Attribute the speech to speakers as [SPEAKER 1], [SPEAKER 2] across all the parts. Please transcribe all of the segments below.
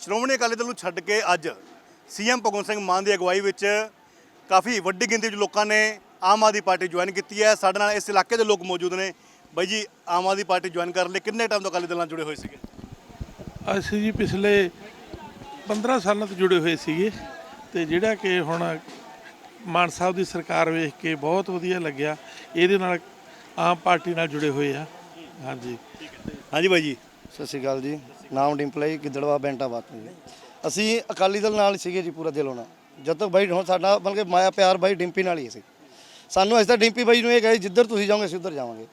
[SPEAKER 1] ਸ਼੍ਰੋਮਣੀ ਅਕਾਲੀ ਦਲ ਨੂੰ ਛੱਡ ਕੇ ਅੱਜ ਸੀਐਮ ਭਗਵੰਤ ਸਿੰਘ ਮਾਨ ਦੀ ਅਗਵਾਈ ਵਿੱਚ ਕਾਫੀ ਵੱਡੀ ਗਿਣਤੀ ਵਿੱਚ ਲੋਕਾਂ ਨੇ ਆਮ ਆਦਮੀ ਪਾਰਟੀ ਜੁਆਇਨ ਕੀਤੀ ਹੈ। ਸਾਡੇ ਨਾਲ ਇਸ ਇਲਾਕੇ ਦੇ ਲੋਕ ਮੌਜੂਦ ਨੇ। ਬਾਈ ਜੀ ਆਮ ਆਦਮੀ ਪਾਰਟੀ ਜੁਆਇਨ ਕਰਨ ਲਈ ਕਿੰਨੇ ਟਾਈਮ ਤੋਂ ਅਕਾਲੀ ਦਲ ਨਾਲ ਜੁੜੇ ਹੋਏ ਸੀਗੇ?
[SPEAKER 2] ਅਸੀਂ ਜੀ ਪਿਛਲੇ 15 ਸਾਲਾਂ ਤੋਂ ਜੁੜੇ ਹੋਏ ਸੀਗੇ ਤੇ ਜਿਹੜਾ ਕਿ ਹੁਣ ਮਾਨ ਸਾਹਿਬ ਦੀ ਸਰਕਾਰ ਵੇਖ ਕੇ ਬਹੁਤ ਵਧੀਆ ਲੱਗਿਆ। ਇਹਦੇ ਨਾਲ ਆਮ ਪਾਰਟੀ ਨਾਲ ਜੁੜੇ ਹੋਏ ਆ। ਹਾਂਜੀ।
[SPEAKER 1] ਹਾਂਜੀ ਬਾਈ ਜੀ।
[SPEAKER 3] ਸਤਿ ਸ਼੍ਰੀ ਅਕਾਲ ਜੀ। ਨਾਮ ਡਿੰਪਲ ਹੈ ਜੀ, ਗਿੱਦੜਵਾ ਬੈਂਟਾ ਬਾਤ ਜੀ। ਅਸੀਂ ਅਕਾਲੀ ਦਲ ਨਾਲ ਸੀਗੇ ਜੀ ਪੂਰਾ ਦਿਲੋਂ ਨਾਲ ਜਦ ਤੱਕ ਬਾਈ ਹੁਣ ਸਾਡਾ ਬਲਕਿ ਮਾਇਆ ਪਿਆਰ ਬਾਈ ਡਿੰਪੀ ਨਾਲ ਹੀ ਸੀ। ਸਾਨੂੰ ਅਸੀਂ ਤਾਂ ਡਿੰਪੀ ਬਾਈ ਨੂੰ ਇਹ ਕਹੇ ਜਿੱਧਰ ਤੁਸੀਂ ਜਾਓਗੇ ਅਸੀਂ ਉੱਧਰ ਜਾਵਾਂਗੇ।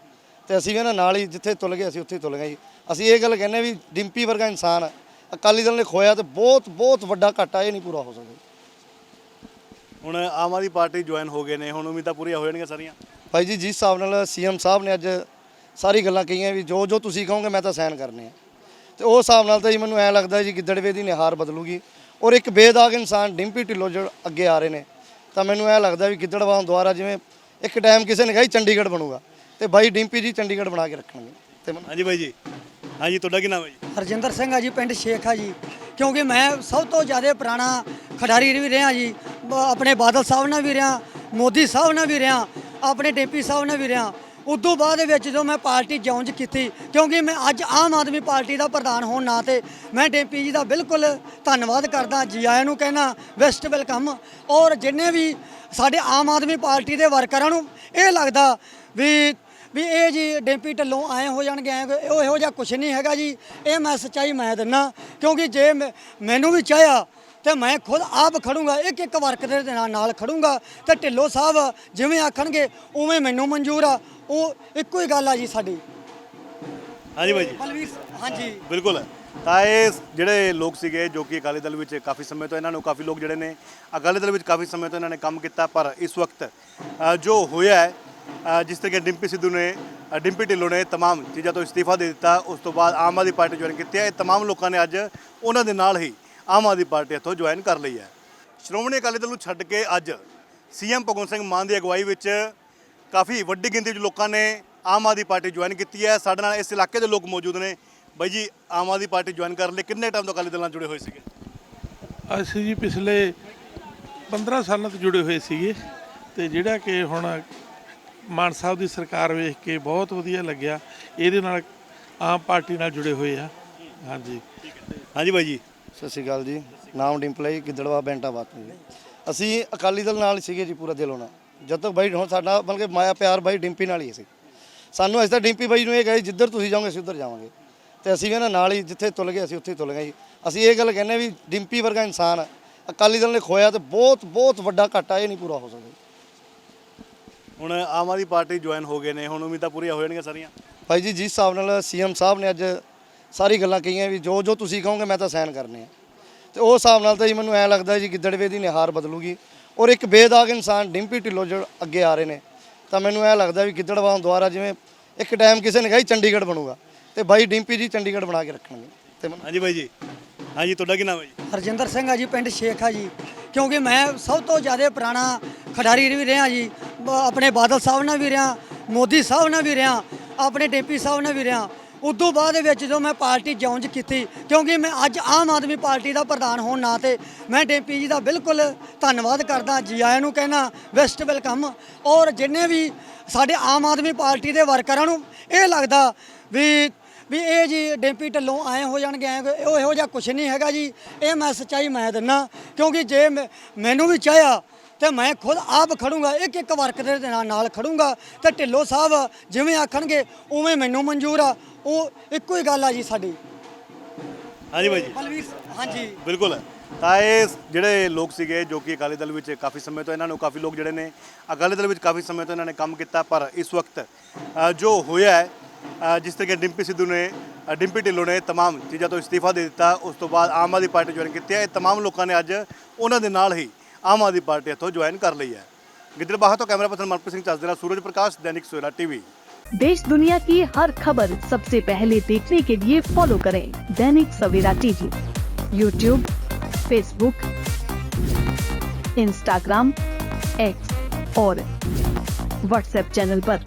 [SPEAKER 3] ਤੇ ਅਸੀਂ ਵੀ ਇਹਨਾਂ ਨਾਲ ਹੀ ਜਿੱਥੇ ਤੁਲ ਗਏ ਅਸੀਂ ਉੱਥੇ ਹੀ ਤੁਲ ਗਏ ਜੀ। ਅਸੀਂ ਇਹ ਗੱਲ ਕਹਿੰਦੇ ਵੀ ਡਿੰਪੀ ਵਰਗਾ ਇਨਸਾਨ ਅਕਾਲੀ ਦਲ ਨੇ ਖੋਇਆ ਤੇ ਬਹੁਤ ਬਹੁਤ ਵੱਡਾ ਘਾਟਾ ਇਹ ਨਹੀਂ ਪੂਰਾ ਹੋ ਸਕਦਾ।
[SPEAKER 1] ਹੁਣ ਆਮ ਆਦਮੀ ਪਾਰਟੀ ਜੁਆਇਨ ਹੋ ਗਏ ਨੇ ਹੁਣ ਉਮੀਦਾਂ ਪੂਰੀਆਂ ਹੋ ਜਾਣਗੀਆਂ ਸਾਰੀਆਂ।
[SPEAKER 3] ਭਾਈ ਜੀ ਜਿਸ ਹਿਸਾਬ ਨਾਲ ਸੀਐਮ ਸਾਹਿਬ ਨੇ ਅੱਜ ਸਾਰੀ ਗੱਲਾਂ ਕਹੀਆਂ ਵੀ ਜੋ ਜੋ ਤੁਸੀਂ ਕਹੋਗੇ ਮੈਂ ਤਾਂ ਸਾਈਨ ਕਰਨੇ ਆ। ਤੇ ਉਸ ਹਿਸਾਬ ਨਾਲ ਤਾਂ ਜੀ ਮੈਨੂੰ ਐ ਲੱਗਦਾ ਜੀ ਗਿੱਦੜਵੇ ਦੀ ਨਿਹਾਰ ਬਦਲੂਗੀ। ਔਰ ਇੱਕ ਬੇਦਾਗ ਇਨਸਾਨ ਡਿੰਪੀ ਢਿੱਲੋਂ ਜੋ ਅੱਗੇ ਆ ਰਹੇ ਨੇ ਤਾਂ ਮੈਨੂੰ ਐ ਲੱਗਦਾ ਵੀ ਗਿੱਦੜਵਾ ਦੁਆਰਾ ਜਿਵੇਂ ਇੱਕ ਟਾਈਮ ਕਿਸੇ ਨੇ ਕਿਹਾ ਚੰਡੀਗੜ੍ਹ ਬਣੂਗਾ ਤੇ ਬਾਈ ਡਿੰਪੀ ਜੀ ਚੰਡੀਗੜ੍ਹ ਬਣਾ ਕੇ ਰੱਖਣਗੇ। ਤੇ ਮੈਨੂੰ
[SPEAKER 1] ਹਾਂਜੀ ਬਾਈ ਜੀ। ਹਾਂਜੀ ਤੁਹਾਡਾ ਕੀ ਨਾਮ ਹੈ ਜੀ?
[SPEAKER 4] ਹਰਜਿੰਦਰ ਸਿੰਘ ਆ ਜੀ ਪਿੰਡ ਸ਼ੇਖ ਆ ਜੀ। ਕਿਉਂਕਿ ਮੈਂ ਸਭ ਤੋਂ ਜ਼ਿਆਦਾ ਪੁਰਾਣਾ ਖਿਡਾਰੀ ਵੀ ਰਿਹਾ ਜੀ। ਆਪਣੇ ਬਾਦਲ ਸਾਹਿਬ ਨਾਲ ਵੀ ਰਿਹਾ ਮੋਦੀ ਸਾਹਿਬ ਨਾਲ ਵੀ ਰਿਹਾ ਆਪਣੇ ਡੇਪੀ ਸਾਹਿਬ ਨਾਲ ਵੀ ਰਿਹਾ। ਉਦੋਂ ਬਾਅਦ ਦੇ ਵਿੱਚ ਜਦੋਂ ਮੈਂ ਪਾਰਟੀ ਜੌਂਜ ਕੀਤੀ, ਕਿਉਂਕਿ ਮੈਂ ਅੱਜ ਆਮ ਆਦਮੀ ਪਾਰਟੀ ਦਾ ਪ੍ਰਧਾਨ ਹੋਣ ਨਾ ਤੇ ਮੈਂ ਡੇਪੀ ਜੀ ਦਾ ਬਿਲਕੁਲ ਧੰਨਵਾਦ ਕਰਦਾ, ਜੀ ਆਇਆਂ ਨੂੰ ਕਹਿਣਾ ਵੈਸਟ ਵੈਲਕਮ ਔਰ ਜਿੰਨੇ ਵੀ ਸਾਡੇ ਆਮ ਆਦਮੀ ਪਾਰਟੀ ਦੇ ਵਰਕਰਾਂ ਨੂੰ ਇਹ ਲੱਗਦਾ ਵੀ ਵੀ ਇਹ ਜੀ ਡੈਂਪੀ ਢੱਲੋਂ ਆਏ ਹੋ ਜਾਣਗੇ, ਐਂ ਉਹ ਇਹੋ ਜਿਹਾ ਕੁਝ ਨਹੀਂ ਹੈਗਾ ਜੀ। ਇਹ ਮੈਂ ਸੱਚਾਈ ਮੈਂ ਦਿੰਨਾ, ਕਿਉਂਕਿ ਜੇ ਮੈਂ- ਮੈਨੂੰ ਵੀ ਚਾਹਿਆ ਤੇ ਮੈਂ ਖੁਦ ਆਪ ਖੜੂੰਗਾ, ਇੱਕ ਇੱਕ ਵਰਕਰ ਦੇ ਨਾਲ ਨਾਲ ਖੜੂੰਗਾ। ਤੇ ਢਿੱਲੋਂ ਸਾਹਿਬ ਜਿਵੇਂ ਆਖਣਗੇ, ਉਵੇਂ ਮੈਨੂੰ ਮਨਜ਼ੂਰ ਆ। ਉਹ ਇੱਕੋ ਹੀ ਗੱਲ ਆ ਜੀ ਸਾਡੀ
[SPEAKER 1] ਹਾਂਜੀ ਬਾਈ ਜੀ
[SPEAKER 4] ਬਲਵੀਰ ਹਾਂਜੀ
[SPEAKER 1] ਬਿਲਕੁਲ ਤਾਂ ਇਹ ਜਿਹੜੇ ਲੋਕ ਸੀਗੇ ਜੋ ਕਿ ਅਕਾਲੀ ਦਲ ਵਿੱਚ ਕਾਫੀ ਸਮੇਂ ਤੋਂ ਇਹਨਾਂ ਨੂੰ ਕਾਫੀ ਲੋਕ ਜਿਹੜੇ ਨੇ ਅਕਾਲੀ ਦਲ ਵਿੱਚ ਕਾਫੀ ਸਮੇਂ ਤੋਂ ਇਹਨਾਂ ਨੇ ਕੰਮ ਕੀਤਾ ਪਰ ਇਸ ਵਕਤ ਅ, ਜੋ ਹੋਇਆ ਹੈ ਅ, ਜਿਸ ਤਰੀਕੇ ਡਿੰਪੀ ਸਿੱਧੂ ਨੇ ਅ, ਡਿੰਪੀ ਢਿੱਲੋਂ ਨੇ तमाम ਚੀਜ਼ਾਂ ਤੋਂ ਇਸਤੀਫਾ ਦੇ ਦਿੱਤਾ ਉਸ ਤੋਂ ਬਾਅਦ ਆਮ ਆਦਮੀ ਪਾਰਟੀ ਜੁਆਇਨ ਕੀਤੀ ਹੈ ਇਹ तमाम ਲੋਕਾਂ ਨੇ ਅੱਜ ਉਹਨਾਂ ਦੇ ਨਾਲ ਹੀ ਆਮ ਆਦਮੀ ਪਾਰਟੀ ਇੱਥੋਂ ਜੁਆਇਨ ਕਰ ਲਈ ਹੈ ਸ਼੍ਰੋਮਣੀ ਅਕਾਲੀ ਦਲ ਨੂੰ ਛੱਡ ਕੇ ਅੱਜ ਸੀਐਮ ਭਗਵੰਤ ਸਿੰਘ ਮਾਨ ਦੀ ਅਗਵਾਈ ਵਿੱਚ ਕਾਫੀ ਵੱਡੀ ਗਿਣਤੀ ਵਿੱਚ ਲੋਕਾਂ ਨੇ ਆਮ ਆਦਮੀ ਪਾਰਟੀ ਜੁਆਇਨ ਕੀਤੀ ਹੈ। ਸਾਡੇ ਨਾਲ ਇਸ ਇਲਾਕੇ ਦੇ ਲੋਕ ਮੌਜੂਦ ਨੇ। ਬਾਈ ਜੀ ਆਮ ਆਦਮੀ ਪਾਰਟੀ ਜੁਆਇਨ ਕਰਨ ਲਈ ਕਿੰਨੇ ਟਾਈਮ ਤੋਂ ਅਕਾਲੀ ਦਲ ਨਾਲ ਜੁੜੇ ਹੋਏ ਸੀਗੇ?
[SPEAKER 2] ਅਸੀਂ ਜੀ ਪਿਛਲੇ 15 ਸਾਲਾਂ ਤੋਂ ਜੁੜੇ ਹੋਏ ਸੀਗੇ ਤੇ ਜਿਹੜਾ ਕਿ ਹੁਣ ਮਾਨ ਸਾਹਿਬ ਦੀ ਸਰਕਾਰ ਵੇਖ ਕੇ ਬਹੁਤ ਵਧੀਆ ਲੱਗਿਆ। ਇਹਦੇ ਨਾਲ ਆਮ ਪਾਰਟੀ ਨਾਲ ਜੁੜੇ ਹੋਏ ਆ। ਹਾਂਜੀ।
[SPEAKER 1] ਹਾਂਜੀ ਬਾਈ ਜੀ।
[SPEAKER 3] ਸਤਿ ਸ਼੍ਰੀ ਅਕਾਲ ਜੀ। ਨਾਮ ਡਿੰਪਲ ਹੈ ਜੀ, ਗਿੱਦੜਵਾ ਬੈਂਟਾ ਬਾਤ। ਅਸੀਂ ਅਕਾਲੀ ਦਲ ਨਾਲ ਸੀਗੇ ਜੀ ਪੂਰਾ ਦਿਲੋਂ ਨਾਲ ਜਦ ਤੱਕ ਬਾਈ ਹੁਣ ਸਾਡਾ ਬਲਕਿ ਮਾਇਆ ਪਿਆਰ ਬਾਈ ਡਿੰਪੀ ਨਾਲ ਹੀ ਸੀ। ਸਾਨੂੰ ਅਸੀਂ ਤਾਂ ਡਿੰਪੀ ਬਾਈ ਨੂੰ ਇਹ ਕਹੇ ਜਿੱਧਰ ਤੁਸੀਂ ਜਾਓਗੇ ਅਸੀਂ ਉੱਧਰ ਜਾਵਾਂਗੇ। ਤੇ ਅਸੀਂ ਵੀ ਇਹਨਾਂ ਨਾਲ ਹੀ ਜਿੱਥੇ ਤੁਲ ਗਏ ਅਸੀਂ ਉੱਥੇ ਤੁਲ ਗਏ ਜੀ। ਅਸੀਂ ਇਹ ਗੱਲ ਕਹਿੰਦੇ ਵੀ ਡਿੰਪੀ ਵਰਗਾ ਇਨਸਾਨ ਅਕਾਲੀ ਦਲ ਨੇ ਖੋਇਆ ਤੇ ਬਹੁਤ ਬਹੁਤ ਵੱਡਾ ਘਾਟਾ ਇਹ ਨਹੀਂ ਪੂਰਾ ਹੋ ਸਕਦਾ।
[SPEAKER 1] ਹੁਣ ਆਮ ਆਦਮੀ ਪਾਰਟੀ ਜੁਆਇਨ ਹੋ ਗਏ ਨੇ ਹੁਣ ਉਮੀਦਾਂ ਪੂਰੀਆਂ ਹੋ ਜਾਣਗੀਆਂ ਸਾਰੀਆਂ।
[SPEAKER 3] ਭਾਈ ਜੀ ਜਿਸ ਹਿਸਾਬ ਨਾਲ ਸੀਐਮ ਸਾਹਿਬ ਨੇ ਅੱਜ ਸਾਰੀ ਗੱਲਾਂ ਕਹੀਆਂ ਵੀ ਜੋ ਜੋ ਤੁਸੀਂ ਕਹੋਗੇ ਮੈਂ ਤਾਂ ਸਾਈਨ ਕਰਨੇ ਆ। ਤੇ ਉਸ ਹਿਸਾਬ ਨਾਲ ਤਾਂ ਜੀ ਮੈਨੂੰ ਐ ਲੱਗਦਾ ਜੀ ਗਿੱਦੜਵੇ ਦੀ ਨਿਹਾਰ ਬਦਲੂਗੀ। ਔਰ ਇੱਕ ਬੇਦਾਗ ਇਨਸਾਨ ਡਿੰਪੀ ਢਿੱਲੋਂ ਜੋ ਅੱਗੇ ਆ ਰਹੇ ਨੇ ਤਾਂ ਮੈਨੂੰ ਐ ਲੱਗਦਾ ਵੀ ਗਿੱਦੜਵਾ ਹੁਣ ਦੁਆਰਾ ਜਿਵੇਂ ਇੱਕ ਟਾਈਮ ਕਿਸੇ ਨੇ ਕਿਹਾ ਚੰਡੀਗੜ੍ਹ ਬਣੂਗਾ ਤੇ ਬਾਈ ਡਿੰਪੀ ਜੀ ਚੰਡੀਗੜ੍ਹ ਬਣਾ ਕੇ ਰੱਖਣਗੇ। ਤੇ ਮੈਨੂੰ
[SPEAKER 1] ਹਾਂਜੀ ਬਾਈ ਜੀ। ਹਾਂਜੀ ਤੁਹਾਡਾ ਕੀ ਨਾਮ ਹੈ ਜੀ?
[SPEAKER 4] ਹਰਜਿੰਦਰ ਸਿੰਘ ਆ ਜੀ ਪਿੰਡ ਸ਼ੇਖ ਆ ਜੀ। ਕਿਉਂਕਿ ਮੈਂ ਸਭ ਤੋਂ ਜ਼ਿਆਦਾ ਪੁਰਾਣਾ ਖਿਡਾਰੀ ਵੀ ਰਿਹਾ ਜੀ। ਬ- ਆਪਣੇ ਬਾਦਲ ਸਾਹਿਬ ਨਾਲ ਵੀ ਰਿਹਾ ਮੋਦੀ ਸਾਹਿਬ ਨਾਲ ਵੀ ਰਿਹਾ ਆਪਣੇ ਡੇਪੀ ਸਾਹਿਬ ਨਾਲ ਵੀ ਰਿਹਾ। ਉਦੋਂ ਬਾਅਦ ਦੇ ਵਿੱਚ ਜਦੋਂ ਮੈਂ ਪਾਰਟੀ ਜੌਂਜ ਕੀਤੀ, ਕਿਉਂਕਿ ਮੈਂ ਅੱਜ ਆਮ ਆਦਮੀ ਪਾਰਟੀ ਦਾ ਪ੍ਰਧਾਨ ਹੋਣ ਨਾ ਤੇ ਮੈਂ ਡੇਪੀ ਜੀ ਦਾ ਬਿਲਕੁਲ ਧੰਨਵਾਦ ਕਰਦਾ, ਜੀ ਆਇਆਂ ਨੂੰ ਕਹਿਣਾ, ਵੈਸਟ ਵੈਲਕਮ। ਔਰ ਜਿੰਨੇ ਵੀ ਸਾਡੇ ਆਮ ਆਦਮੀ ਪਾਰਟੀ ਦੇ ਵਰਕਰਾਂ ਨੂੰ ਇਹ ਲੱਗਦਾ ਵੀ ਵੀ ਇਹ ਜੀ ਡੈਂਪੀ ਢੱਲੋਂ ਆਏ ਹੋ ਜਾਣਗੇ, ਐਂ ਉਹ ਇਹੋ ਜਿਹਾ ਕੁਝ ਨਹੀਂ ਹੈਗਾ ਜੀ। ਇਹ ਮੈਂ ਸੱਚਾਈ ਮੈਂ ਦਿੰਨਾ, ਕਿਉਂਕਿ ਜੇ ਮੈਂ- ਮੈਨੂੰ ਵੀ ਚਾਹਿਆ ਤੇ ਮੈਂ ਖੁਦ ਆਪ ਖੜੂੰਗਾ ਇੱਕ ਇੱਕ ਵਰਕਰ ਦੇ ਨਾਲ ਨਾਲ ਖੜੂੰਗਾ ਤੇ ਢਿੱਲੋਂ ਸਾਹਿਬ ਜਿਵੇਂ ਆਖਣਗੇ ਉਵੇਂ ਮੈਨੂੰ ਮਨਜ਼ੂਰ ਆ ਉਹ ਇੱਕੋ ਹੀ ਗੱਲ ਆ ਜੀ ਸਾਡੀ
[SPEAKER 1] ਹਾਂਜੀ ਬਾਈ ਜੀ
[SPEAKER 4] ਬਲਵੀਰ ਹਾਂਜੀ
[SPEAKER 1] ਬਿਲਕੁਲ ਤਾਂ ਇਹ ਜਿਹੜੇ ਲੋਕ ਸੀਗੇ ਜੋ ਕਿ ਅਕਾਲੀ ਦਲ ਵਿੱਚ ਕਾਫੀ ਸਮੇਂ ਤੋਂ ਇਹਨਾਂ ਨੂੰ ਕਾਫੀ ਲੋਕ ਜਿਹੜੇ ਨੇ ਅਕਾਲੀ ਦਲ ਵਿੱਚ ਕਾਫੀ ਸਮੇਂ ਤੋਂ ਇਹਨਾਂ ਨੇ ਕੰਮ ਕੀਤਾ ਪਰ ਇਸ ਵਕਤ ਅ, ਜੋ ਹੋਇਆ ਹੈ ਅ, ਜਿਸ ਤਰੀਕੇ ਡਿੰਪੀ ਸਿੱਧੂ ਨੇ ਅ, ਡਿੰਪੀ ਢਿੱਲੋਂ ਨੇ तमाम ਚੀਜ਼ਾਂ ਤੋਂ ਇਸਤੀਫਾ ਦੇ ਦਿੱਤਾ ਉਸ ਤੋਂ ਬਾਅਦ ਆਮ ਆਦਮੀ ਪਾਰਟੀ ਜੁਆਇਨ ਕੀਤੀ ਹੈ ਇਹ तमाम ਲੋਕਾਂ ਨੇ ਅੱਜ ਉਹਨਾਂ ਦੇ ਨਾਲ ਹੀ ਆਮ ਆਦਮੀ ਪਾਰਟੀ ਇੱਥੋਂ ਜੁਆਇਨ ਕਰ ਲਈ ਹੈ ਗਿੱਦੜਬਾਹਾ ਤੋਂ ਕੈਮਰਾ ਪਰਸਨ ਮਨਪ੍ਰੀਤ ਸਿੰਘ ਚੱਜ ਦੇ ਨਾਲ ਸੂਰਜ ਪ੍ਰਕਾਸ਼ ਦੈਨਿਕ ਸਵੇਰਾ ਟੀਵੀ
[SPEAKER 5] देश दुनिया की हर खबर सबसे पहले देखने के लिए फॉलो करें Dainik Savera TV YouTube Facebook Instagram X और व्हाट्सएप चैनल पर।